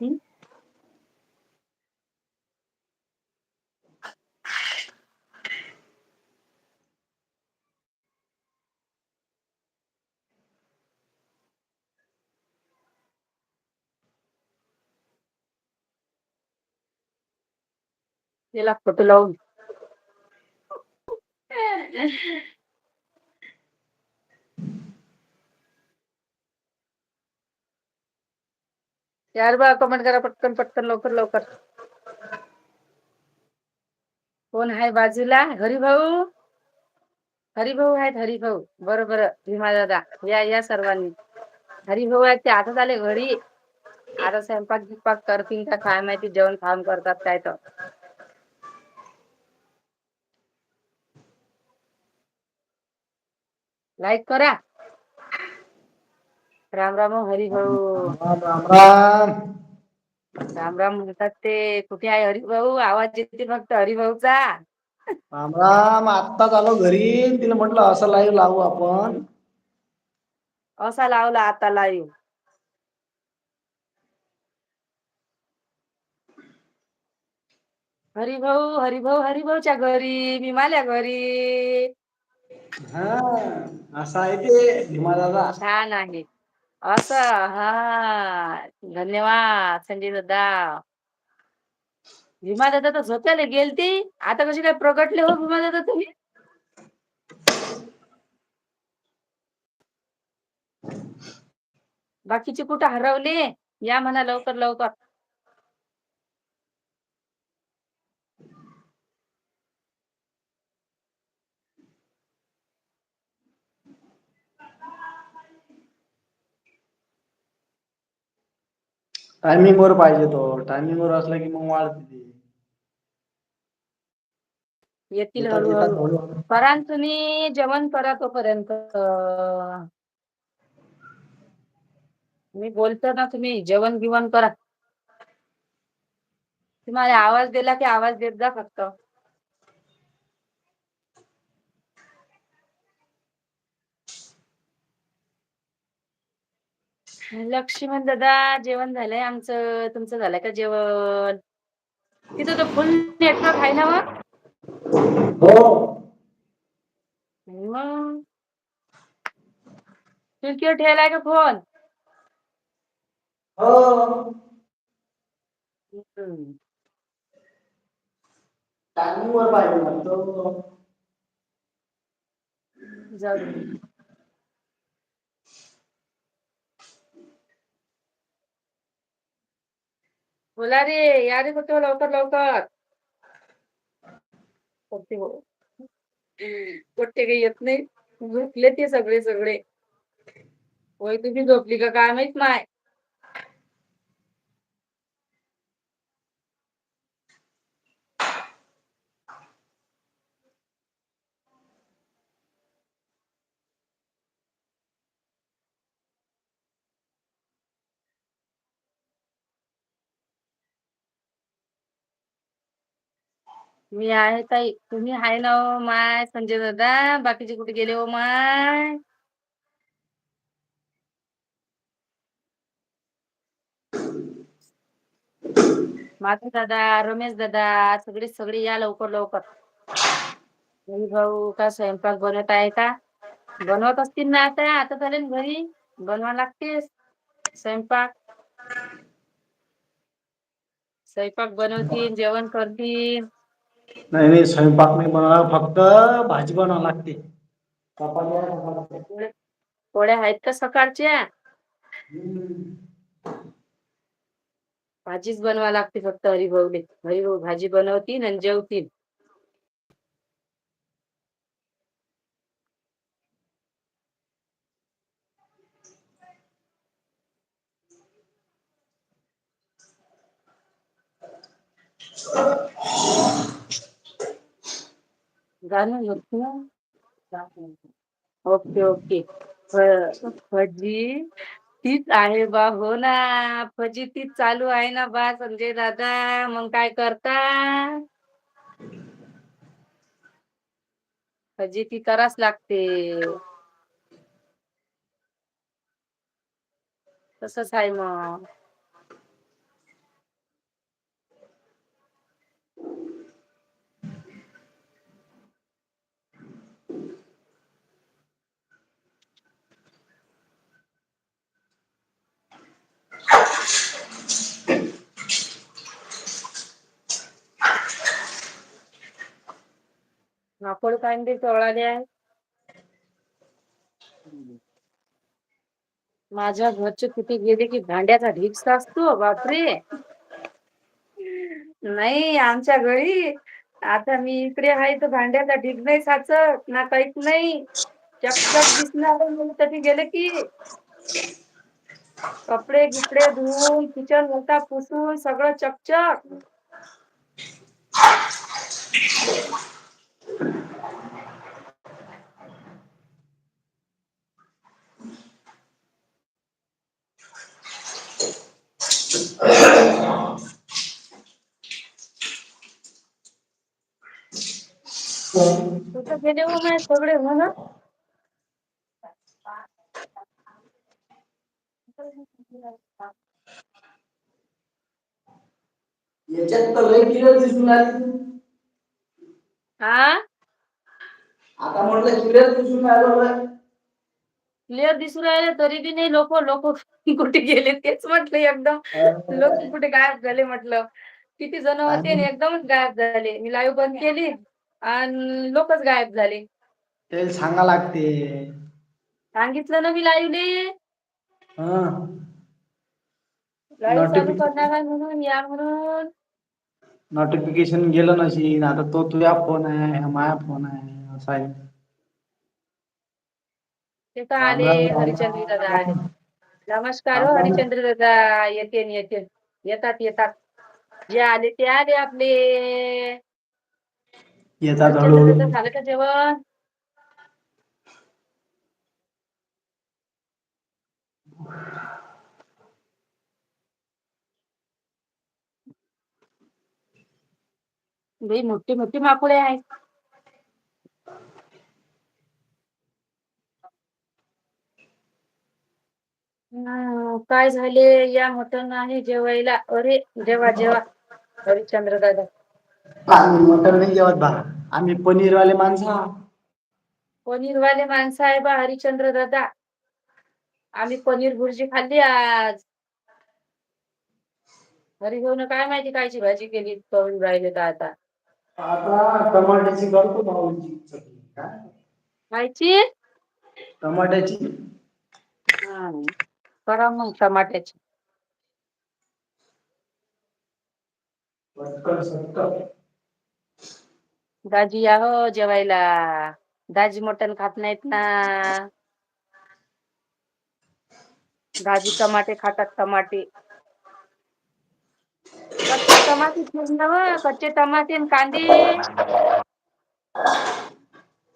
हं? त्याला फोटो लावून यार बा कमेंट करा पटकन पटकन लवकर लवकर. कोण आहे बाजूला? हरिभाऊ? हरिभाऊ आहेत हरिभाऊ. बरोबर भीमा दादा. या या सर्वांनी. हरिभाऊ आहेत ते आता आले घरी. आता स्वयंपाक गिपाक करतील का काय माहिती जेवण खाऊन करतात काय तर. लाईक करा. राम राम हो हरिभाऊ राम राम राम. राम राम म्हणतात ते. कुठे आहे हरिभाऊ आवाज येते फक्त हरिभाऊचा राम राम आत्ताच आलो घरी. तिला म्हटलं असं लाईव्ह लावू आपण. असा लावला आता लाईव्ह हरिभाऊ हरिभाऊ हरिभाऊच्या घरी. मी माझ्या घरी. हा असं आहे ते भीमा दादा. छान आहे. असं? हा. धन्यवाद संजय दादा. भीमा दादा तर झोपायला गेलती. आता कशी काय प्रगटले हो भीमा दादा तुम्ही? बाकीचे कुठं हरवले? या म्हणा लवकर लवकर. टायमिंग वर पाहिजे तो. टायमिंग वर असला की मग वाढते ती. येतील येतात येतात हळूहळू. हळू करा न तुम्ही जेवण करा तोपर्यंत. मी बोलतो ना तुम्ही जेवण बिवण करा. तुम्हाला आवाज दिला की आवाज देत जा फक्त. लक्ष्मण दादा जेवण झालंय आमचं. तुमचं झालंय का जेवण? तिथं तर फुल नेटवर्क आहे ना मग? हो. खिडकीवर ठेवलाय का फोन हो. जाऊ बोला रे या रे लवकर लवकर. पोट्टे काही येत नाही. झोपले ते सगळे सगळे. होय तुम्ही झोपली का? काय माहीत माय? मी आहे ताई. तुम्ही आहे ना हो माय संजय दादा. बाकीचे कुठे गेले हो माय? माधव दादा रमेश दादा सगळे सगळे या लवकर लवकर. भाऊ का स्वयंपाक बनवत आहे का? बनवत असतील ना आता. आता झाले घरी. बनवा लागतेस. स्वयंपाक. स्वयंपाक बनवतील जेवण करतील. नाही नाही स्वयंपाक नाही बनवणार फक्त भाजी बनवावी लागते. पोळ्या- पोळ्या आहेत का सकाळच्या हम्म. भाजीच बनवा लागते फक्त हरिभाऊले हरिभाऊ भाजी बनवतील आणि जेवतील गाणं होत ओके ओके. फजी तीच आहे बा हो ना. फजी तीच चालू आहे ना बा संजय दादा. मग काय करता? फजी ती कराच लागते. तसंच आहे मग. माकोड कांदे चोळाले आहे? माझ्या घरचे कुठे गेले की भांड्याचा ढीग साचतो बापरे! नाही आमच्या घरी आता मी इकडे आहे तर भांड्याचा ढीग नाही साचत ना काहीच नाही. चकचक दिसणार तरी गेले की कपडे गिपडे धुवून किचन मोठा पुसून सगळं चकचक कुठं गेले हो माय सगळे म्हणा याच्यात तर लय क्लिअर दिसून राहिली. हा? आता म्हटलं क्लिअर दिसून राहिलं क्लिअर दिसू राहिले तरी बी नाही लोक लोक कुठे गेले तेच म्हटलं एकदम. लोक कुठे गायब झाले म्हटलं. किती जण होते एकदमच गायब झाले. मी लाईव्ह बंद केली. आणि लोकच गायब झाले. ते सांगा लागते. सांगितलं ना मी लाईव्हले हा. लाईव्ह चालू Notification. करणार आहे म्हणून या म्हणून. नोटिफिकेशन गेलं नशील आता तो तुझा फोन आहे हा माझा फोन आहे असा आहे. ते तर आले राम राम हरिचंद्र दादा आले. नमस्कार हो राम राम. हरिचंद्र दादा येते येते. येतात येतात. जे आले ते आले आपले. येतात हळूहळू. झालं का जेवण? मोठी मोठी माकोडे आहेत. काय झाले? या मटण आहे जेवायला. अरे जेवा जेवा. हरिश्चंद्र दादा. आम्ही मटण नाही जेवत बा. आम्ही पनीरवाले माणसं आहोत. पनीरवाले माणसं आहे बा हरिश्चंद्र दादा. आम्ही पनीर भुर्जी खाल्ली आज. हरीभाऊन काय माहिती कायची भाजी केली करून राहिले तर आता. आता टमाट्याची करतो भाऊची चटणी काय? खायची टमाट्याची. हा करा मग टमाट्याची. पटकन सटकन. दाजी या हो जेवायला. दाजी मटण खात नाहीत ना. दाजी टमाटे खातात टमाटे. कच्चे टमाटे चिरून व हो, कच्चे टमाटे आणि कांदे.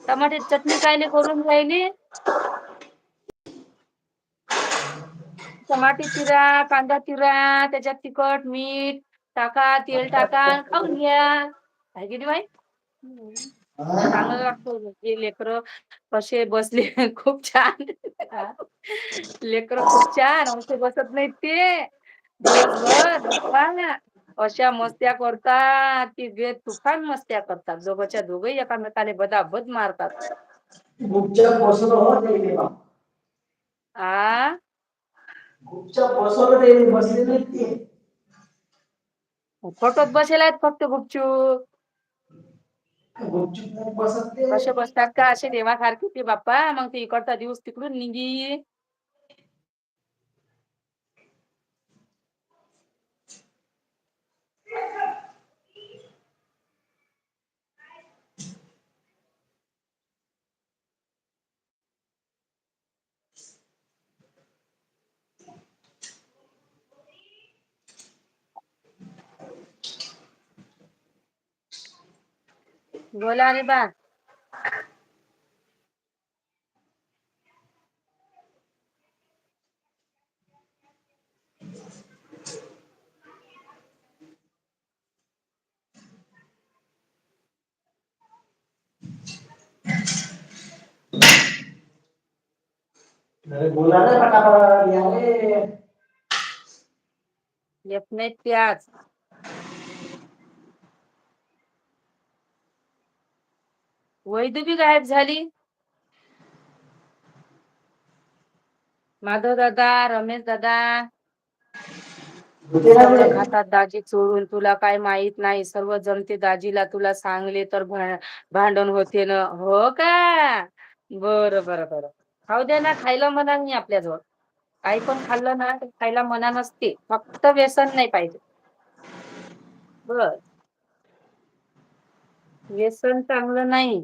टमाटे चटणी कायले करून राहिली. टमाटे चिरा कांदा चिरा त्याच्यात तिखट मीठ टाका तेल टाका खाऊन घ्या. हाय की नाही बाई? चांगलं लागतं हे लेकर कसे बसले खूप छान. लेकर खूप छान असे बसत नाहीत ते. दिवसभर अशा मस्त्या करतात की बेत तुफान मस्त्या करतात. दोघच्या दोघही एकामेकाला बदाबद मारतात. हो ते बा. आ? ते ते. फोटोत बसेल आहेत फक्त गुपचूप. गुपचूप नाही बसत ते. कसे बसतात का? असे देवासारखे ते बाप्पा. मग ते इकडचा दिवस तिकडून निघी. बोला रे बा. बोला ना येत नाहीत ते आज गायब झाली. माधव दादा रमेश दादा. खातात दाजी चोरून तुला काय माहीत नाही सर्व जमते दाजीला तुला सांगले तर भांडण होते ना. हो का? बर बर बर. खाऊ द्या ना खायला मना नाही आपल्याजवळ. काही पण खाल्लं ना खायला मना नसते. फक्त व्यसन नाही पाहिजे. बर. व्यसन चांगलं नाही.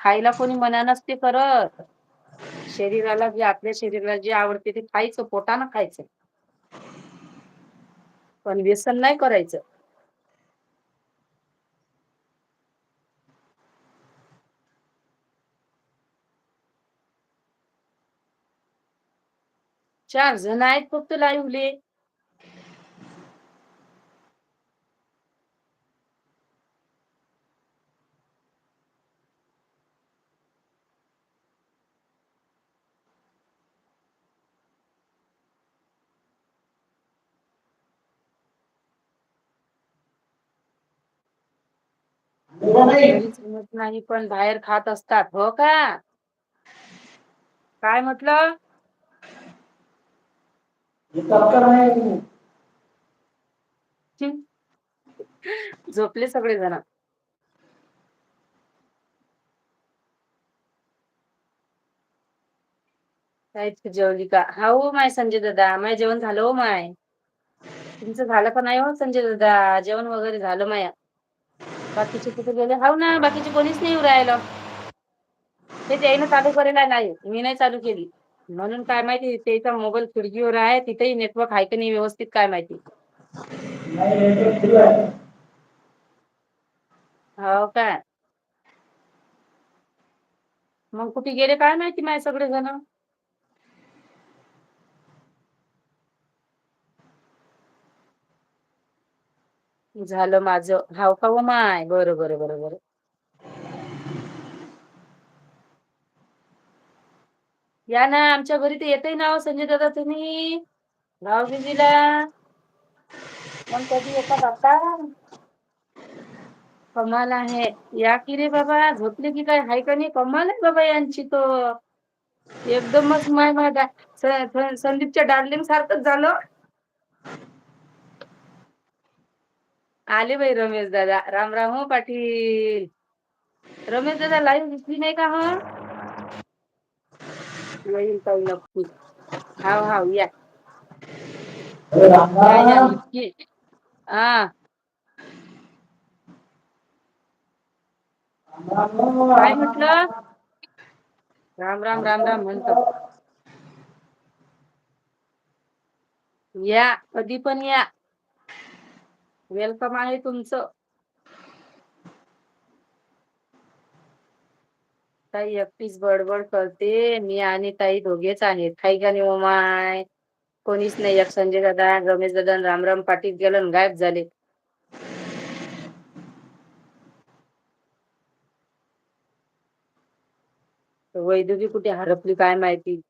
खायला कोणी मना नसते करत. शरीराला जे आपल्या शरीराला जे आवडते ते खायचं पोटानं खायचं. पण व्यसन नाही करायचं. चार जण आहेत फक्त लाईवले नाही पण बाहेर खात असतात. हो का? काय म्हटलं? झोपले सगळे जण कायच जेवली का? हा हो माय संजय दादा. माय जेवण झालं हो माय. तुमचं झालं का नाही हो संजय दादा? जेवण वगैरे झालं माया. बाकीचे कुठे गेले. हाव ना बाकीचे कोणीच नाही राहिलं. ते त्याईन चालू करेला नाही. मी नाही चालू केली. म्हणून काय माहिती त्याचा मोबाईल खिडकीवर आहे तिथेही नेटवर्क आहे की नाही व्यवस्थित काय माहिती. हो काय? मग कुठे गेले काय माहिती माय सगळे जण झालं माझं. हाव का व माय? बरं बरं बरं बरं. या ना आमच्या घरी तर येतय ना संजय दादा तुम्ही? भाऊबीजीला? मग कधी येता बाप्पा? कमाल आहे. या कि रे बाबा झोपले की काय? हाय का नाही? कमाल आहे बाबा यांची तो एकदमच माय माझ संदीपच्या डार्लिंग सारखंच झालं. आले भाई रमेश दादा. राम राम हो पाटील. रमेश दादा लाईव्ह दिसली नाही का ह? येईल काही नक्की हाव हाव या. हा. काय म्हटलं? राम राम राम राम म्हणतो. या कधी पण या. वेलकम आहे तुमचं. ताई एकटीच बडबड करते मी आणि ताई दोघेच आहेत. काही का नाही हो माय? कोणीच नाही एक संजय दादा रमेश दादा रामराम पाटील गेलं गायब झाले. वैदुकी कुठे हरपली काय माहिती?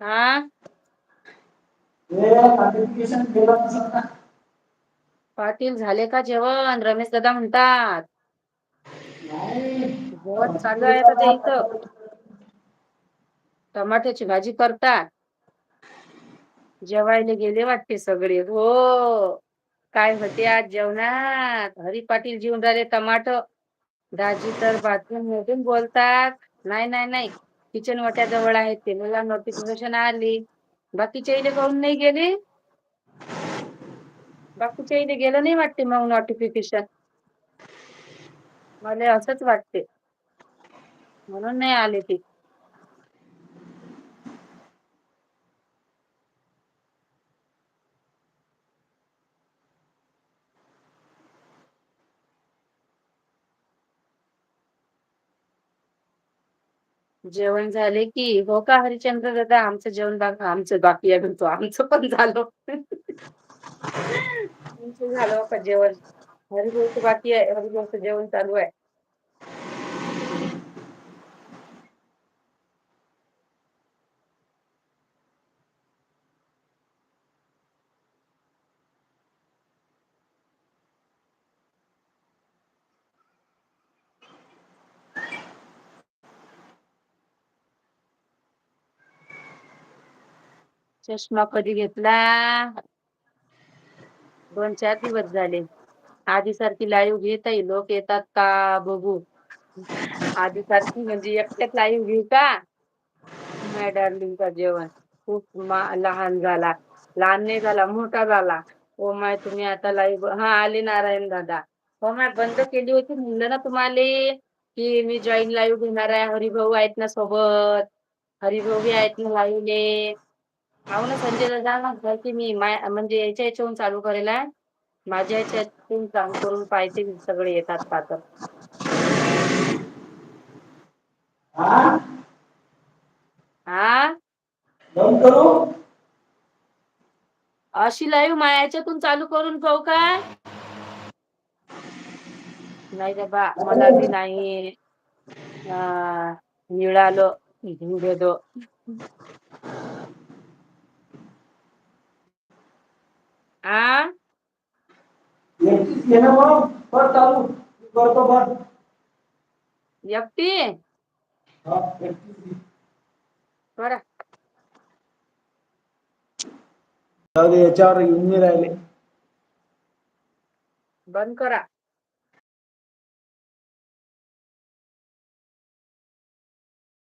हा? पाटील झाले का जेवण? रमेश दादा म्हणतात. जेवण चालू आहे का ते इथं. टमाट्याची भाजी करतात. जेवायला गेले वाटते सगळे. हो. काय होते आज जेवणात? हरी पाटील जेवून राहिले टमाट. दाजी तर बाथरूम मधून बोलतात. नाही नाही नाही. किचन मोठ्या जवळ आहेत ते. मला नोटिफिकेशन आली. बाकीच्या इले काऊन नाही गेली? बाकीच्या इथे गेलं नाही वाटते मग नोटिफिकेशन मला असंच वाटते. म्हणून नाही आले ती. जेवण झाले की हो का हरिचंद्र दादा आमचं जेवण बा आमचं बाकी आहे म्हणतो आमचं पण झालं. तुमचं झालं हो का जेवण. हरिभाऊच बाकी आहे हरिभाऊचं जेवण चालू आहे. चष्मा कधी घेतला? दोन चार दिवस झाले. आधी सारखी लाईव्ह घेता लोक हो, येतात का बघू. आधी सारखी म्हणजे एकट्यात लाईव्ह घेऊ का? माय डार्लिंगचा जेवण? खूप लहान झाला. लहान नाही झाला मोठा झाला. ओ माय तुम्ही आता लाईव्ह हा आले नारायण दादा. हो माय बंद केली होती. म्हणलं ना तुम्हाला की मी जॉईन लाईव्ह घेणार आहे. हरिभाऊ आहेत ना सोबत. हरिभाऊ बी आहेत ना लाईव्हले हो ना संजयला जा ना की मी माय म्हणजे याच्या याच्याहून चालू करेल आहे माझ्या याच्यातून चालू करून पाहिजे सगळे येतात पात्र हा? अशी लाईव्ह माझ्या याच्यातून चालू करून पाहू काय नाही रे बा मला बी नाही. अं, मिळालं. घेऊ आ? एकटीच घे ना मग कर चालू. करतो बंद एकटी? हा एकटीच घे. बरं. जाऊ दे याच्यावर येऊन नाही राहिले. बंद करा.